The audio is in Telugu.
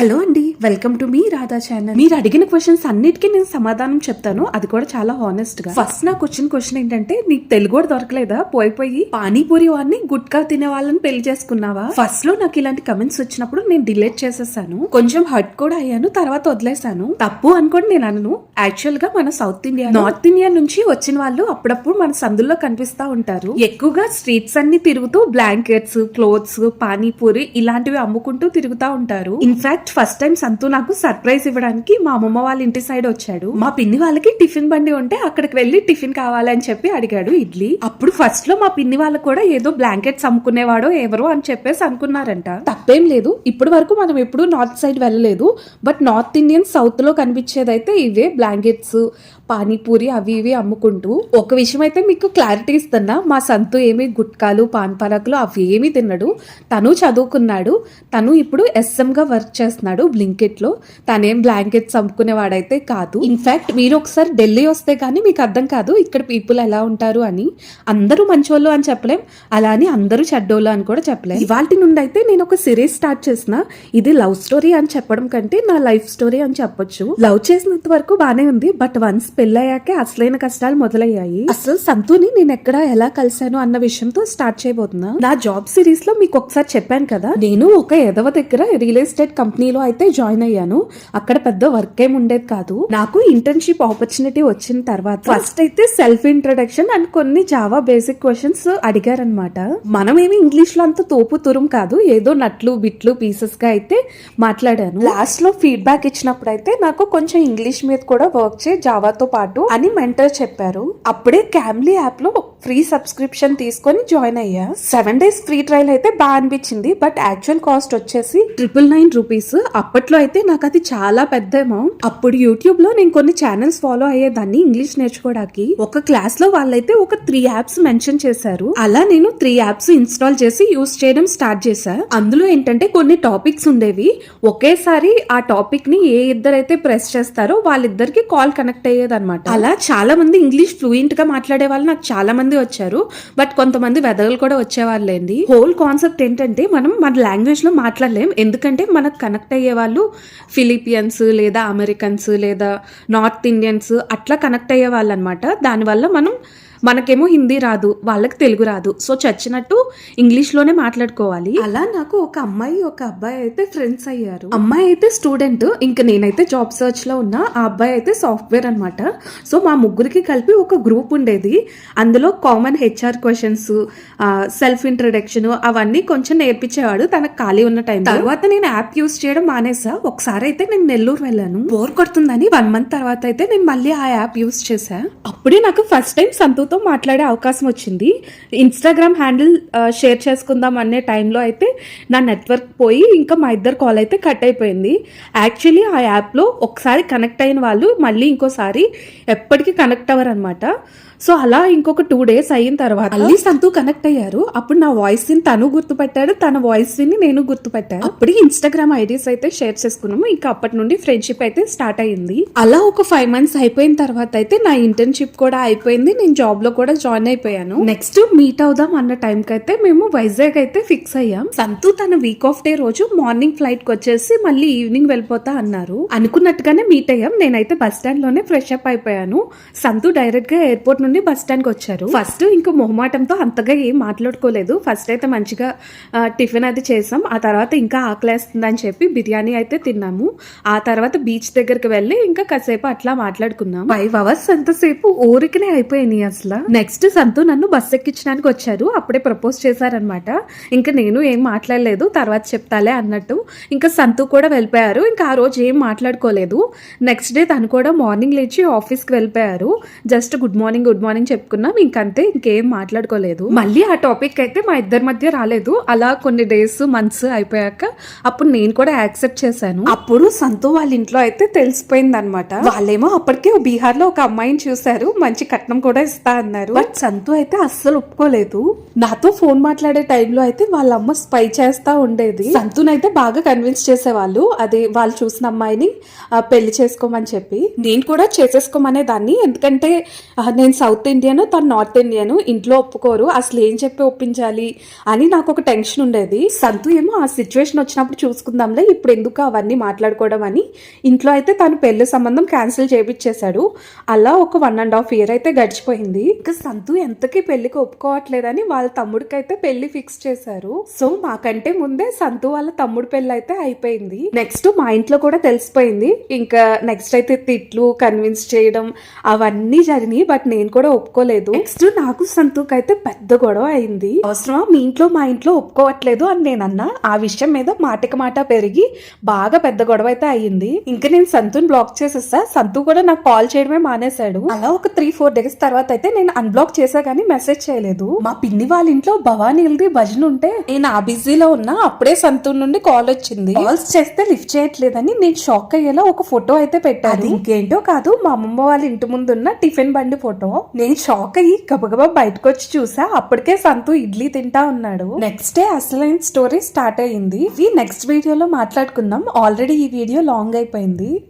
హలో అండి వెల్కమ్ టు మీ రాధా ఛానల్. మీరు అడిగిన క్వశ్చన్స్ అన్నిటికీ నేను సమాధానం చెప్తాను. అది కూడా చాలా హానెస్ట్గా. ఫస్ట్ నాకు వచ్చిన క్వశ్చన్ ఏంటంటే నీకు తెలుగు కూడా దొరకలేదా? పోయి పోయి పానీపూరి వాడిని గుట్కా తినే వాళ్ళని పెళ్ళి చేసుకున్నావా? ఫస్ట్లో నాకు ఇలాంటి కమెంట్స్ వచ్చినప్పుడు నేను డిలీట్ చేసేసాను. కొంచెం హర్ట్ కూడా అయ్యాను తర్వాత వదిలేసాను తప్పు అనుకోండి నేను అనను. యాక్చువల్గా మన సౌత్ ఇండియా నార్త్ ఇండియా నుంచి వచ్చిన వాళ్ళు అప్పుడప్పుడు మన సందుల్లో కనిపిస్తా ఉంటారు. ఎక్కువగా స్ట్రీట్స్ అన్ని తిరుగుతూ బ్లాంకెట్స్ క్లోత్స్ పానీపూరి ఇలాంటివి అమ్ముకుంటూ తిరుగుతా ఉంటారు. ఇన్ఫాక్ట్ ఫస్ట్ టైం సంతు నాకు సర్ప్రైజ్ ఇవ్వడానికి మా అమ్మమ్మ వాళ్ళ ఇంటి సైడ్ వచ్చాడు. మా పిన్ని వాళ్ళకి టిఫిన్ బండి ఉంటే అక్కడికి వెళ్ళి టిఫిన్ కావాలని చెప్పి అడిగాడు ఇడ్లీ. అప్పుడు ఫస్ట్లో మా పిన్ని వాళ్ళకు కూడా ఏదో బ్లాంకెట్స్ అమ్ముకునేవాడో ఎవరో అని చెప్పేసి అనుకున్నారంట. తప్పేం లేదు. ఇప్పటి వరకు మనం ఎప్పుడు నార్త్ సైడ్ వెళ్ళలేదు. బట్ నార్త్ ఇండియన్ సౌత్లో కనిపించేదైతే ఇవే బ్లాంకెట్స్ పానీపూరి అవి ఇవి అమ్ముకుంటూ. ఒక విషయం అయితే మీకు క్లారిటీ ఇస్తున్నా. మా సంతు ఏమి గుట్కాలు పాన్ పరాకులు అవి ఏమి తిన్నాడు తను చదువుకున్నాడు. తను ఇప్పుడు ఎస్ఎంగా వర్క్ చేస్తున్నాడు. బ్లింకెట్లో తనేం బ్లాంకెట్స్ అమ్ముకునేవాడైతే కాదు. ఇన్ఫాక్ట్ మీరు ఒకసారి ఢిల్లీ వస్తే కానీ మీకు అర్థం కాదు ఇక్కడ పీపుల్ ఎలా ఉంటారు అని. అందరూ మంచోళ్ళు అని చెప్పలేం. అలా అని అందరూ చెడ్డోళ్ళు అని కూడా చెప్పలేం. ఇవాటి నుండి అయితే నేను ఒక సిరీస్ స్టార్ట్ చేసిన. ఇది లవ్ స్టోరీ అని చెప్పడం కంటే నా లైఫ్ స్టోరీ అని చెప్పొచ్చు. లవ్ చేసినంత వరకు బానే ఉంది. బట్ వన్స్ పెళ్ళయ్యాకే అసలైన కష్టాలు మొదలయ్యాయి. అసలు సంతుని నేను ఎక్కడ ఎలా కలిశాను అన్న విషయంతో స్టార్ట్ చేయబోతున్నా. నా జాబ్ సిరీస్లో మీకు ఒకసారి చెప్పాను కదా. నేను ఒక ఎదవ దగ్గర రియల్ ఎస్టేట్ కంపెనీ కంపెనీలో అయితే జాయిన్ అయ్యాను. అక్కడ పెద్ద వర్క్ ఏం ఉండేది కాదు. నాకు ఇంటర్న్షిప్ ఆపర్చునిటీ వచ్చిన తర్వాత ఫస్ట్ అయితే సెల్ఫ్ ఇంట్రడక్షన్ అండ్ కొన్ని జావా బేసిక్ క్వశ్చన్స్ అడిగారనమాట మనమేమి ఇంగ్లీష్లో అంత తోపు తురుం కాదు. ఏదో నట్లు బిట్లు పీసెస్గా అయితే మాట్లాడాను. లాస్ట్లో ఫీడ్బ్యాక్ ఇచ్చినప్పుడు అయితే నాకు కొంచెం ఇంగ్లీష్ మీద కూడా వర్క్ చే జావాతో పాటు అని మెంటర్ చెప్పారు. అప్పుడే క్యామ్లీ యాప్లో ఫ్రీ సబ్స్క్రిప్షన్ తీసుకొని జాయిన్ అయ్యా. సెవెన్ డేస్ ఫ్రీ ట్రయల్ అయితే బాగా అనిపించింది. బట్ యాక్చువల్ కాస్ట్ వచ్చేసి ట్రిపుల్ నైన్ రూపీస్ అప్పట్లో అయితే నాకు అది చాలా పెద్ద అమౌంట్ అప్పుడు యూట్యూబ్లో నేను కొన్ని ఛానల్స్ ఫాలో అయ్యేదాన్ని ఇంగ్లీష్ నేర్చుకోవడానికి. ఒక క్లాస్లో వాళ్ళైతే ఒక త్రీ యాప్స్ మెన్షన్ చేశారు. అలా నేను త్రీ యాప్స్ ఇన్స్టాల్ చేసి యూస్ చేయడం స్టార్ట్ చేశా. అందులో ఏంటంటే కొన్ని టాపిక్స్ ఉండేవి. ఒకేసారి ఆ టాపిక్ని ఏ ఇద్దరైతే ప్రెస్ చేస్తారో వాళ్ళిద్దరికి కాల్ కనెక్ట్ అయ్యేది అనమాట అలా చాలా మంది ఇంగ్లీష్ ఫ్లూయెంట్గా మాట్లాడే వాళ్ళు నాకు చాలా మంది వచ్చారు. బట్ కొంతమంది వెదలు కూడా వచ్చేవాళ్ళేంది. హోల్ కాన్సెప్ట్ ఏంటంటే మనం మన లాంగ్వేజ్లో మాట్లాడలేం. ఎందుకంటే మనకు కనెక్ట్ కనెక్ట్ అయ్యే వాళ్ళు ఫిలిపియన్స్ లేదా అమెరికన్స్ లేదా నార్త్ ఇండియన్స్ అట్లా కనెక్ట్ అయ్యే వాళ్ళు అనమాట దానివల్ల మనం మనకేమో హిందీ రాదు వాళ్ళకి తెలుగు రాదు. సో చచ్చినట్టు ఇంగ్లీష్లోనే మాట్లాడుకోవాలి. అలా నాకు ఒక అమ్మాయి ఒక అబ్బాయి అయితే ఫ్రెండ్స్ అయ్యారు. అమ్మాయి అయితే స్టూడెంట్ ఇంకా నేనైతే జాబ్ సర్చ్లో ఉన్నా ఆ అబ్బాయి అయితే సాఫ్ట్వేర్ అనమాట సో మా ముగ్గురికి కలిపి ఒక గ్రూప్ ఉండేది. అందులో common HR questions self introduction అవన్నీ కొంచెం నేర్పించేవాడు. తనకు ఖాళీ ఉన్న టైం తర్వాత నేను యాప్ యూస్ చేయడం మానేసా. ఒకసారి అయితే నేను నెల్లూరు వెళ్ళాను. బోర్ కొడుతుందని వన్ మంత్ తర్వాత అయితే నేను మళ్ళీ ఆ యాప్ యూస్ చేశా అప్పుడే నాకు ఫస్ట్ టైం సంతుతో మాట్లాడే అవకాశం వచ్చింది. ఇన్స్టాగ్రామ్ హ్యాండిల్ షేర్ చేసుకుందాం అనే టైంలో అయితే నా నెట్వర్క్ పోయి ఇంకా మా ఇద్దరు కాల్ అయితే కట్ అయిపోయింది. యాక్చువల్లీ ఆ యాప్లో ఒకసారి కనెక్ట్ అయిన వాళ్ళు మళ్ళీ ఇంకోసారి ఎప్పటికీ కనెక్ట్ అవ్వరు అనమాట సో అలా ఇంకొక టూ డేస్ అయిన తర్వాత మళ్ళీ సంతు కనెక్ట్ అయ్యారు. అప్పుడు నా వాయిస్ని తను గుర్తుపెట్టాడు. తన వాయిస్ని నేను గుర్తుపెట్టాను. అప్పుడు ఇన్స్టాగ్రామ్ ఐడీస్ అయితే షేర్ చేసుకున్నాము. ఇంకా అప్పటి నుండి ఫ్రెండ్షిప్ అయితే స్టార్ట్ అయ్యింది. అలా ఒక ఫైవ్ మంత్స్ అయిపోయిన తర్వాత అయితే నా ఇంటర్న్షిప్ కూడా అయిపోయింది. నేను జాబ్లో కూడా జాయిన్ అయిపోయాను. నెక్స్ట్ మీట్ అవుదాం అన్న టైం కి అయితే మేము వైజాగ్ అయితే ఫిక్స్ అయ్యాం. సంతు తన వీక్ ఆఫ్ డే రోజు మార్నింగ్ ఫ్లైట్కి వచ్చేసి మళ్ళీ ఈవినింగ్ వెళ్ళిపోతా అన్నారు. అనుకున్నట్టుగానే మీట్ అయ్యాం. నేనైతే బస్ స్టాండ్లోనే ఫ్రెష్ అప్ అయిపోయాను. సంతు డైరెక్ట్గా ఎయిర్పోర్ట్ నుండి బస్ స్టాండ్కి వచ్చారు. ఫస్ట్ ఇంకా మొహమాటంతో అంతగా ఏం మాట్లాడుకోలేదు. ఫస్ట్ అయితే మంచిగా టిఫిన్ అది చేసాం. ఆ తర్వాత ఇంకా ఆకలేస్తుందని చెప్పి బిర్యానీ అయితే తిన్నాము. ఆ తర్వాత బీచ్ దగ్గరికి వెళ్ళి ఇంకా కాసేపు అట్లా మాట్లాడుకున్నాం. ఫైవ్ అవర్స్ ఎంతసేపు? ఊరికనే అయిపోయినాయి అసలు. నెక్స్ట్ సంతు నన్ను బస్ ఎక్కించడానికి వచ్చారు. అప్పుడే ప్రపోజ్ చేశారనమాట. ఇంకా నేను ఏం మాట్లాడలేదు. తర్వాత చెప్తాలే అన్నట్టు. ఇంకా సంతు కూడా వెళ్ళిపోయారు. ఇంకా ఆ రోజు ఏం మాట్లాడుకోలేదు. నెక్స్ట్ డే తను కూడా మార్నింగ్ లేచి ఆఫీస్కి వెళ్ళిపోయారు. Just good morning good good morning చెప్పుకున్నాం ఇంకంతే ఇంకేం మాట్లాడుకోలేదు. మళ్ళీ ఆ టాపిక్ అయితే మా ఇద్దరి మధ్య రాలేదు. అలా కొన్ని డేస్ మంత్స్ అయిపోయాక అప్పుడు నేను కూడా యాక్సెప్ట్ చేశాను. అప్పుడు సంతు వాళ్ళ ఇంట్లో అయితే తెలిసిపోయింది అనమాట వాళ్ళేమో అప్పటికే బీహార్లో ఒక అమ్మాయిని చూశారు మంచి కట్నం కూడా ఇస్తా అన్నారు. బట్ సంతు అయితే అస్సలు ఒప్పుకోలేదు. నాతో ఫోన్ మాట్లాడే టైంలో అయితే వాళ్ళ అమ్మ స్పై చేస్తా ఉండేది. సంతునైతే బాగా కన్విన్స్ చేసేవాళ్ళు. అది వాళ్ళు చూసిన అమ్మాయిని పెళ్ళి చేసుకోమని చెప్పి నేను కూడా చేసేసుకోమనే దాన్ని ఎందుకంటే నేను సౌత్ ఇండియను తను నార్త్ ఇండియన్ ఇంట్లో ఒప్పుకోరు. అసలు ఏం చెప్పి ఒప్పించాలి అని నాకు ఒక టెన్షన్ ఉండేది. సంతు ఏమో ఆ సిచ్యువేషన్ వచ్చినప్పుడు చూసుకుందాంలే ఇప్పుడు ఎందుకు అవన్నీ మాట్లాడుకోవడం అని. ఇంట్లో అయితే తను పెళ్ళి సంబంధం క్యాన్సిల్ చేపించేశాడు అలా ఒక వన్ అండ్ హాఫ్ ఇయర్ అయితే గడిచిపోయింది. ఇంకా సంతు ఎంతకీ పెళ్ళికి ఒప్పుకోవట్లేదని వాళ్ళ తమ్ముడికి అయితే పెళ్ళి ఫిక్స్ చేశారు. సో మాకంటే ముందే సంతు వాళ్ళ తమ్ముడు పెళ్ళి అయితే అయిపోయింది. నెక్స్ట్ మా ఇంట్లో కూడా తెలిసిపోయింది. ఇంకా నెక్స్ట్ అయితే తిట్లు కన్విన్స్ చేయడం అవన్నీ జరిగినాయి. బట్ నేను కూడా ఒప్పుకోలేదు. నెక్స్ట్ నాకు సంతూక్ అయితే పెద్ద గొడవ అయింది. అవసరమా మీ ఇంట్లో మా ఇంట్లో ఒప్పుకోవట్లేదు అని నేను అన్నా ఆ విషయం మీద మాటకి మాట పెరిగి బాగా పెద్ద గొడవ అయితే అయ్యింది. ఇంకా నేను సంతుని బ్లాక్ చేసేస్తా. సంతు కూడా నాకు కాల్ చేయడమే మానేశాడు. అలా ఒక త్రీ ఫోర్ డేస్ తర్వాత అయితే నేను అన్బ్లాక్ చేసా కానీ మెసేజ్ చేయలేదు. మా పిన్ని వాళ్ళ ఇంట్లో భవానీలది భజన ఉంటే నేను ఆ బిజీలో ఉన్నా అప్పుడే సంతు నుండి కాల్ వచ్చింది. కాల్స్ చేస్తే లిఫ్ట్ చేయట్లేదని నేను షాక్ అయ్యేలా ఒక ఫోటో అయితే పెట్టాను. ఇంకేంటో కాదు మా అమ్మమ్మ వాళ్ళ ఇంటి ముందు ఉన్న టిఫిన్ బండి ఫోటో. నేను షాక్ అయ్యి గబగబా బయటకు వచ్చి చూసా. అప్పటికే సంతు ఇడ్లీ తింటా ఉన్నాడు. నెక్స్ట్ డే అసలైన స్టోరీ స్టార్ట్ అయ్యింది. ఇవి నెక్స్ట్ వీడియోలో మాట్లాడుకుందాం. ఆల్రెడీ ఈ వీడియో లాంగ్ అయిపోయింది.